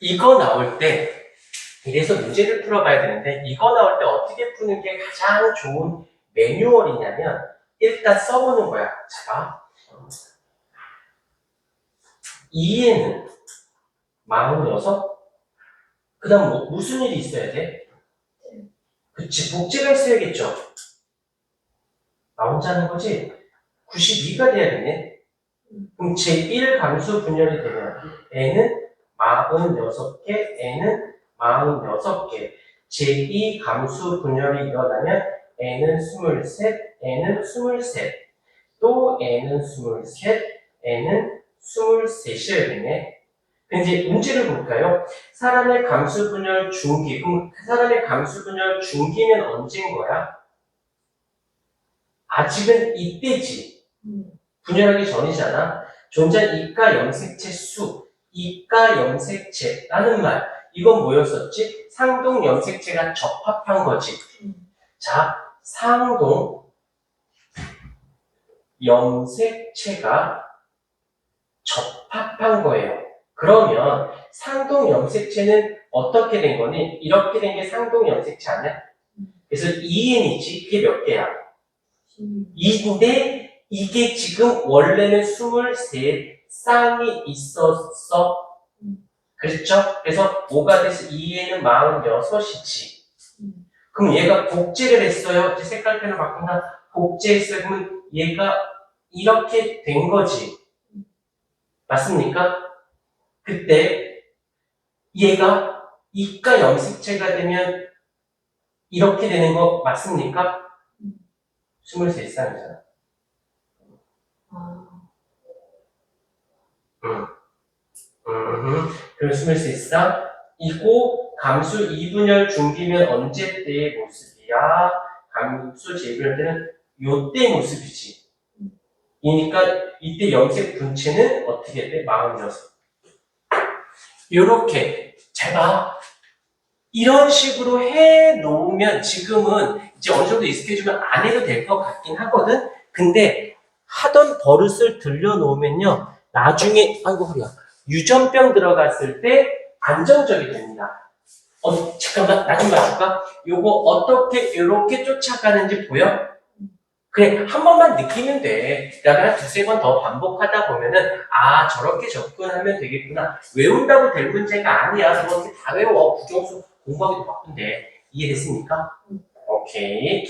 이거 나올 때 이래서 문제를 풀어봐야 되는데 이거 나올 때 어떻게 푸는 게 가장 좋은 매뉴얼이냐면 일단 써보는 거야. 자, 봐. 2에는 46? 그 다음 뭐, 무슨 일이 있어야 돼? 그치, 복제가 있어야겠죠? 나 혼자 하는 거지? 92가 돼야겠네? 그럼 제1 감수 분열이 되면 n은 46개, n은 46개. 제2 감수 분열이 일어나면 n은 23, n은 23. 또 n은 23, n은 23이어야겠네. 근데 문제를 볼까요? 사람의 감수 분열 중기. 그럼 그 사람의 감수 분열 중기면 언제인 거야? 아직은 이때지. 분열하기 전이잖아. 존재한 이가 염색체 수, 이가 염색체라는 말. 이건 뭐였었지? 상동 염색체가 접합한 거지. 자, 상동 염색체가 접합한 거예요. 그러면 상동 염색체는 어떻게 된 거니? 이렇게 된 게 상동 염색체 아니야? 그래서 2n이지. 그게 몇 개야? 2인데 이게 지금 원래는 23 쌍이 있었어. 그렇죠? 그래서 5가 돼서 2에는 46이지. 그럼 얘가 복제를 했어요. 이제 색깔펜을 바꾼다. 복제했어요. 그러면 얘가 이렇게 된 거지. 맞습니까? 그때 얘가 이가 염색체가 되면 이렇게 되는 거 맞습니까? 23쌍이잖아. 음, 그럼 23쌍. 이고 감수 2분열 중기면 언제 때의 모습이야? 감수 제2분열 때는 요때 모습이지. 이니까 이때 염색 분체는 어떻게 돼? 46. 요렇게 잘 봐. 이런 식으로 해 놓으면 지금은 이제 어느 정도 익숙해지면 안 해도 될 것 같긴 하거든. 근데 하던 버릇을 들려 놓으면요. 나중에 아이고 허리야. 유전병 들어갔을 때 안정적이 됩니다. 어, 잠깐만 나 좀 봐줄까? 요거 어떻게 이렇게 쫓아가는지 보여? 그래 한 번만 느끼면 돼. 그 다음에 한 두세 번 더 반복하다 보면은 아 저렇게 접근하면 되겠구나. 외운다고 될 문제가 아니야. 그렇게 다 외워. 부정수 공부하기도 바쁜데 이해됐습니까? 오케이.